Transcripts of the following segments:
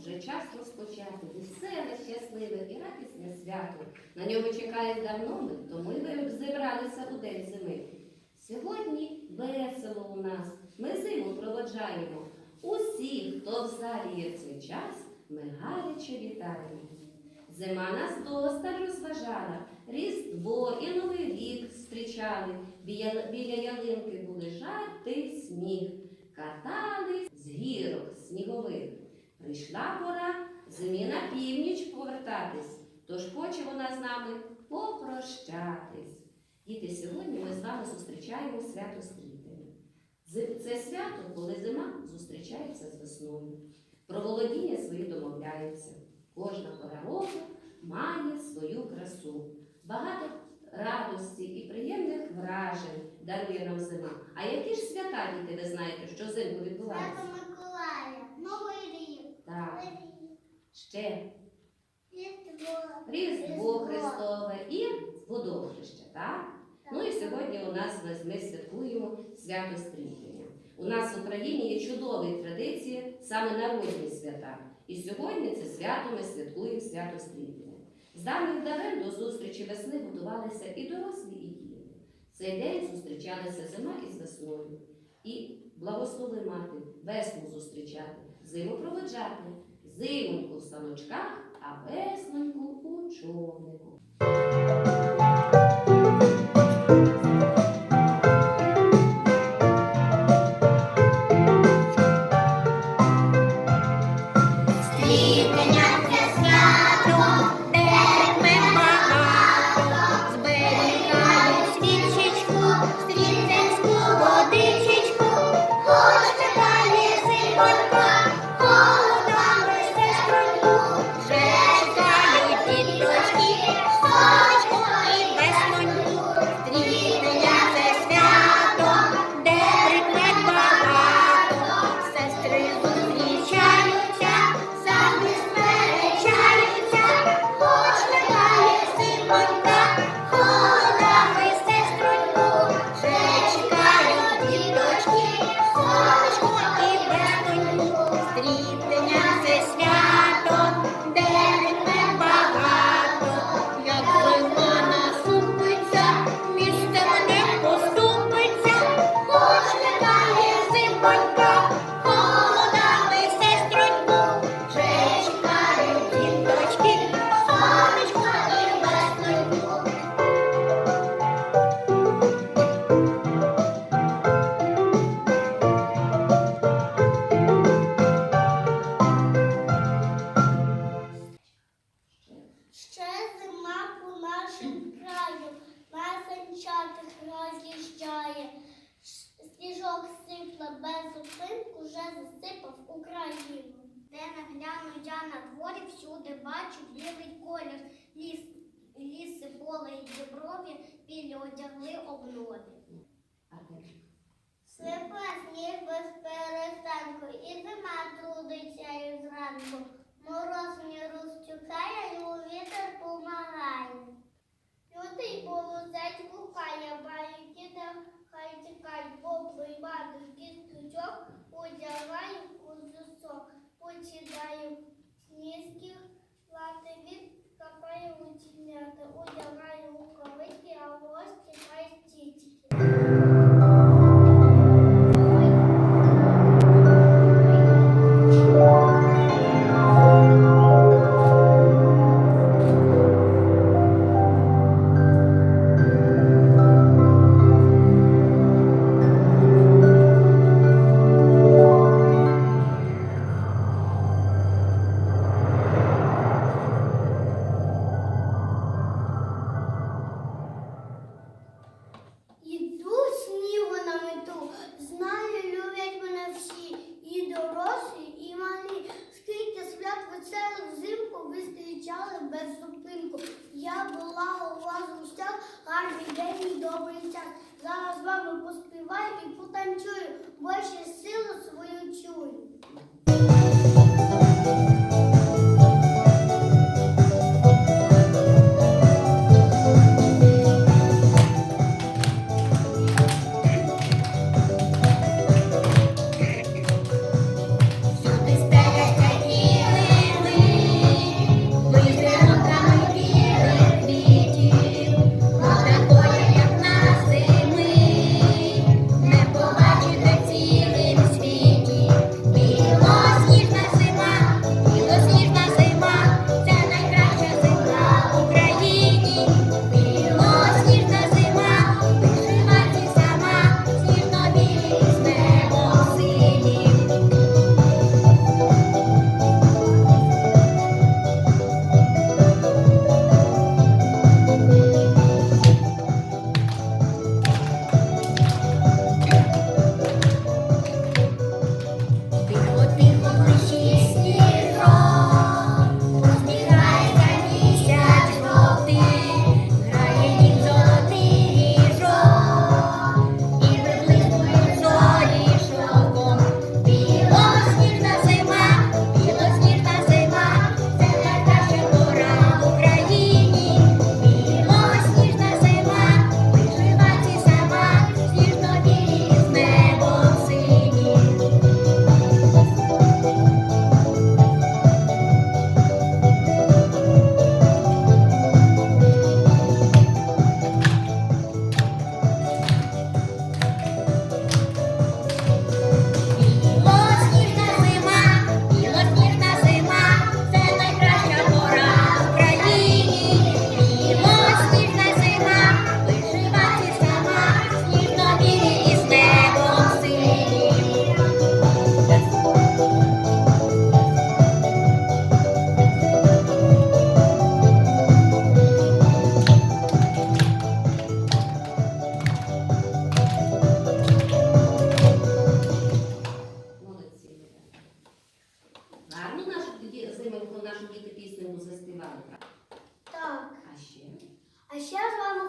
вже час розпочати веселе, щасливе і радісне свято. На нього чекають давно ми, то ми зібралися у день зими. Сьогодні весело у нас, ми зиму проводжаємо. Усі, хто в залі є в цей час, ми гаряче вітаємо. Зима нас досталь розважала, Різдво і Новий рік зустрічали, біля, біля ялинки були жарти сніг, катались з гірок снігових. Прийшла пора зимі на північ повертатись, тож хоче вона з нами попрощатись. Діти, сьогодні ми з вами зустрічаємо свято Стрітення. Це свято, коли зима зустрічається з весною. Про володіння свої домовляється. Кожна пора року має свою красу. Багато радості і приємних вражень дарує нам зима. А які ж свята, діти, ви знаєте, що Свято відбувається? Миколая, Новий рік, Так, ще Різдво, Христове і водохреще, так? Ну і сьогодні у нас ми святкуємо свято Стрітення. У нас в Україні є чудові традиції, саме народні свята. І сьогодні це свято ми святкуємо свято Стрітення. З давніх давен до зустрічі весни готувалися і дорослі, і діти. Цей день зустрічалися зима із весною. І благослови мати весну зустрічати, зиму Зимку в саночках, без зупинку, вже засипав Україну. Де не гляну я на дворі, всюди бачу білий колір. Ліс, ліси, поле і діброві білі одягли обнові. А сніг без перестанку, і зима трудиться і зранку. Мороз не розчухає, і у вітер помагає. Люди й полосять гукає, мають діда, хай тікають, бо приймати кісточок, одягаю кузусок, починаю сніжків, лати від капає учиняти, одягаю рукавиці, а ось чекає стічки.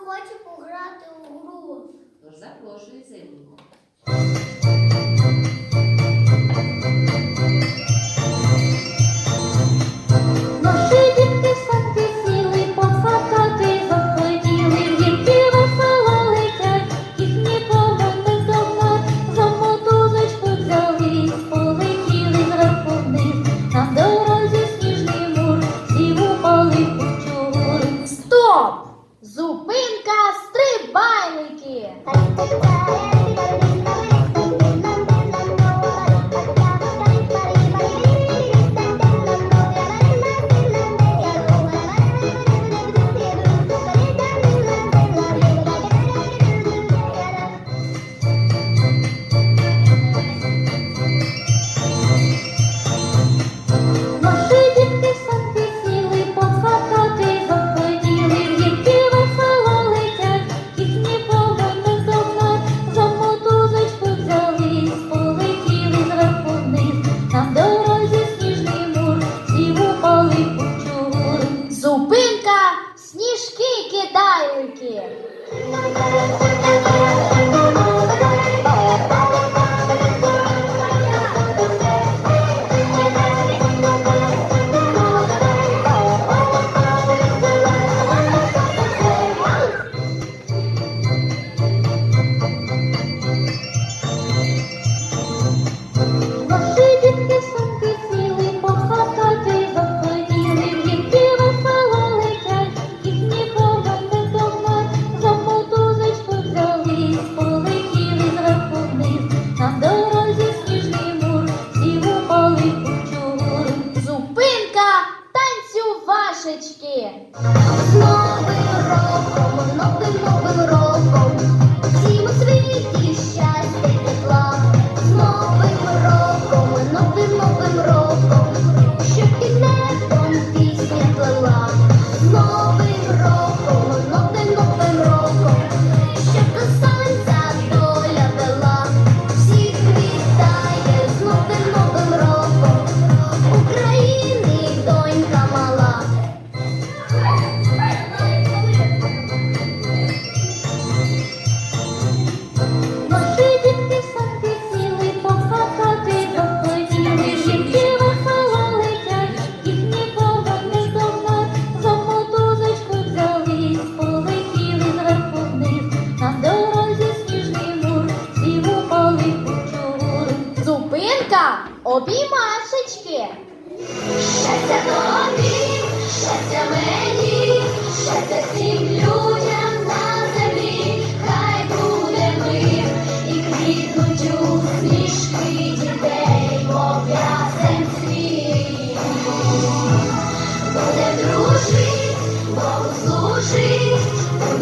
Хочу пограти у гру. Тож запрошую зимку.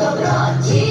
доброті.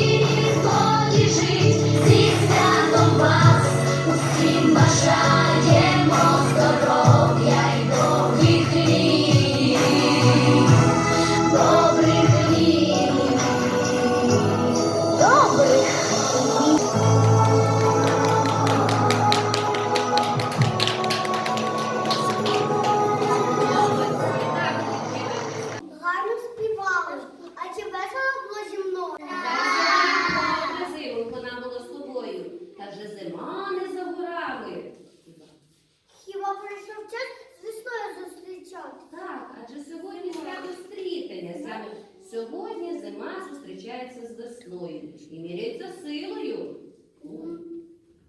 Сьогодні зима зустрічається з весною і міряється силою.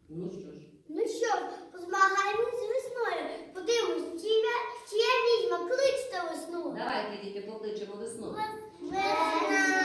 Ну що ж. Ну що позмагаємось з весною. Подивимось, чия, чия візьма кличте весну. Давайте, діти, покличемо весну. Весна!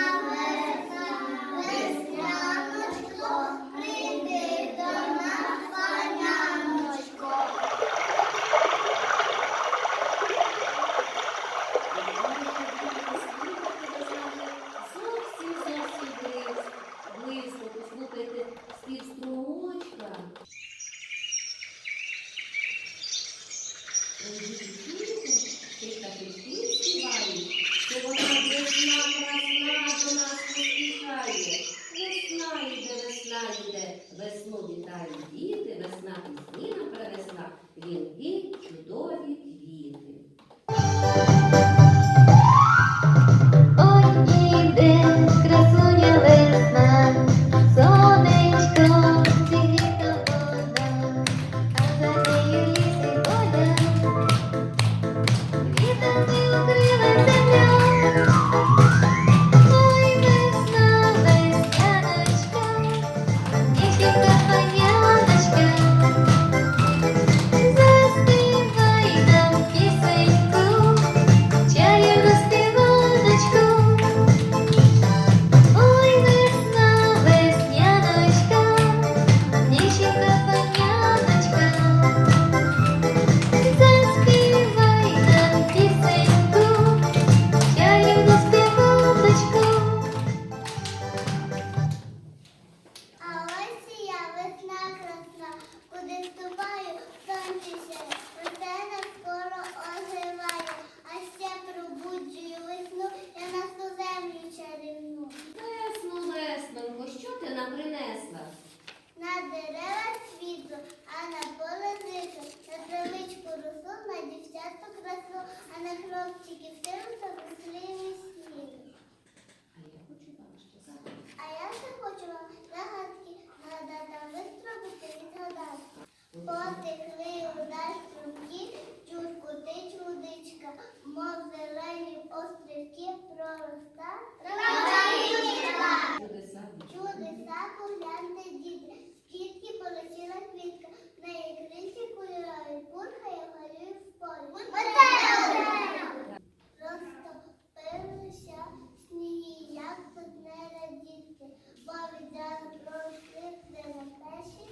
Розтопилися сніги, як тут не радіти, бо віддали пройшли на перші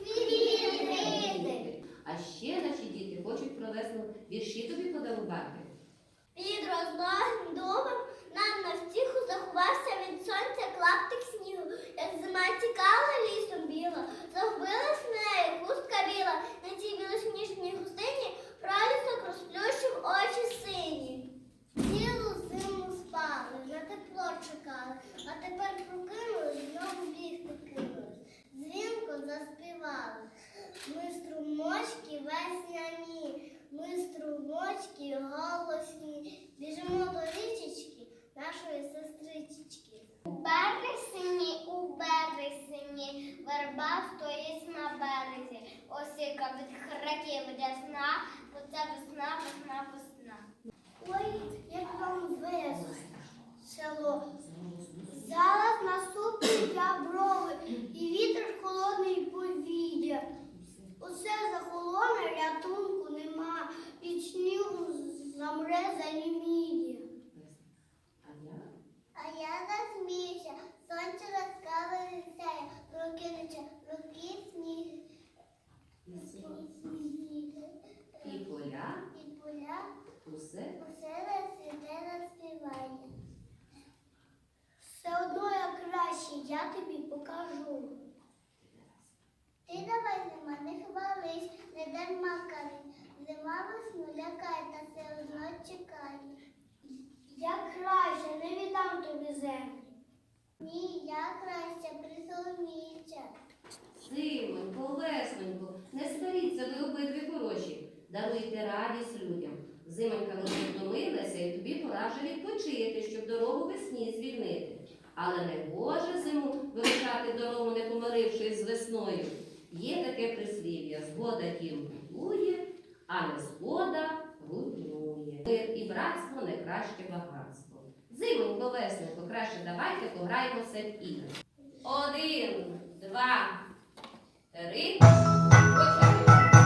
А ще наші діти хочуть провести вірші тобі подарувати. Під розногим домом нам на втіху заховався від сонця клаптик снігу, як зима тікала лісом біла, загубилась нею хустка біла. На цій білосніжній весняні, ми струмочки, голосні, біжимо до річечки нашої сестричечки. У березні, у березні, верба стоїть на березі, осика від храків десна, бо це весна, весна, весна. Ой, як вам весело, село. Зараз наступні я брови і вітер холодний повіє. Усе захолоне, рятунку нема, пічні узи. але не гоже зиму вирушати дорогу, не помирившись з весною. Є таке прислів'я згода дім будує, а не згода руйнує. Мир і братство не краще багатство. Зимонько, весненько, краще давайте пограємося в ігри. Один, два, три. Почали.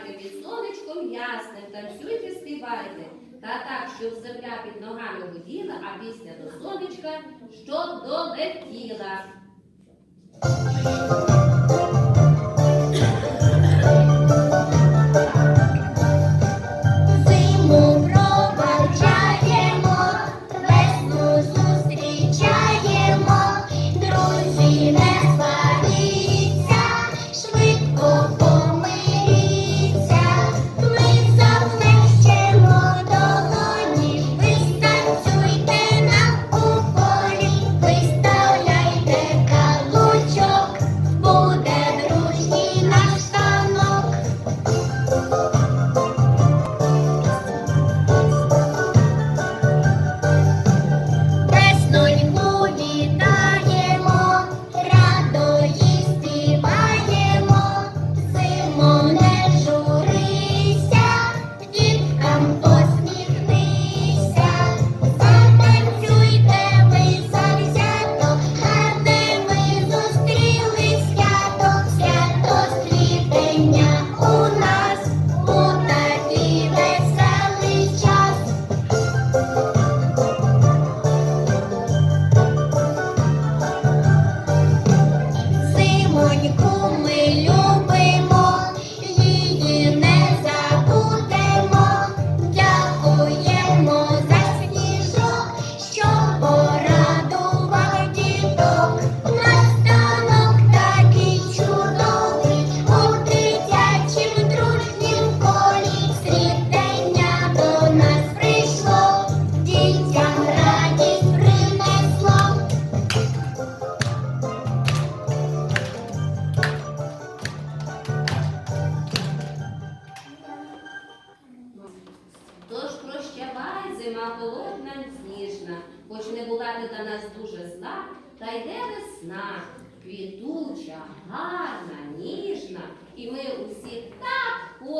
Гуляйте під сонечком ясним, танцюйте, співайте. Та так, щоб земля під ногами гуділа, а після до сонечка що долетіла.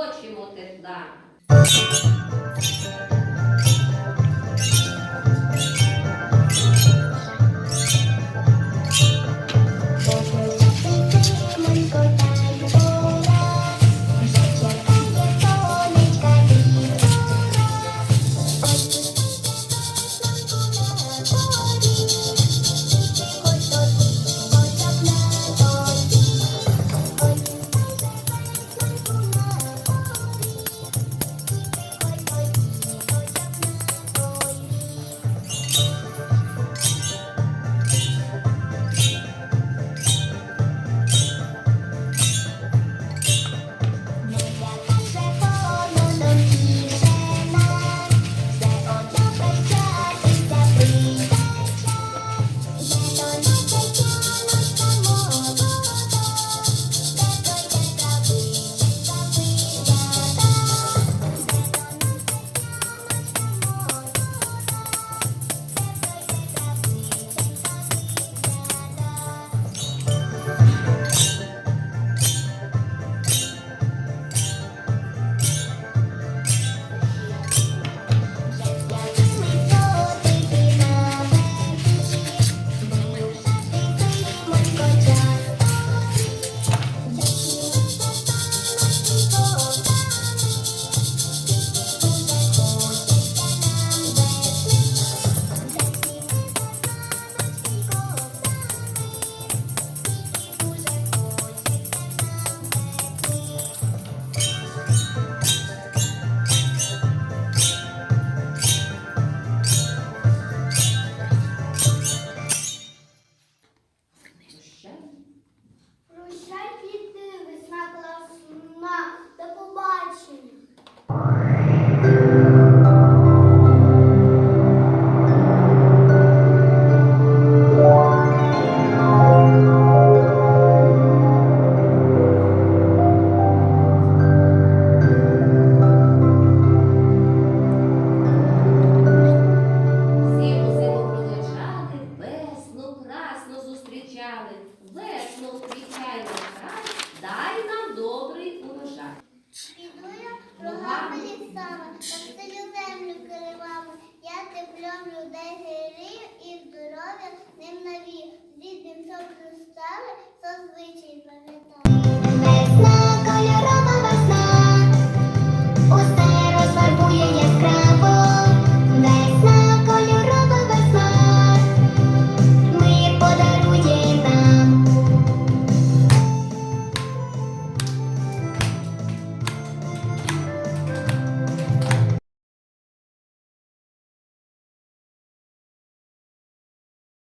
Хочемо тепла.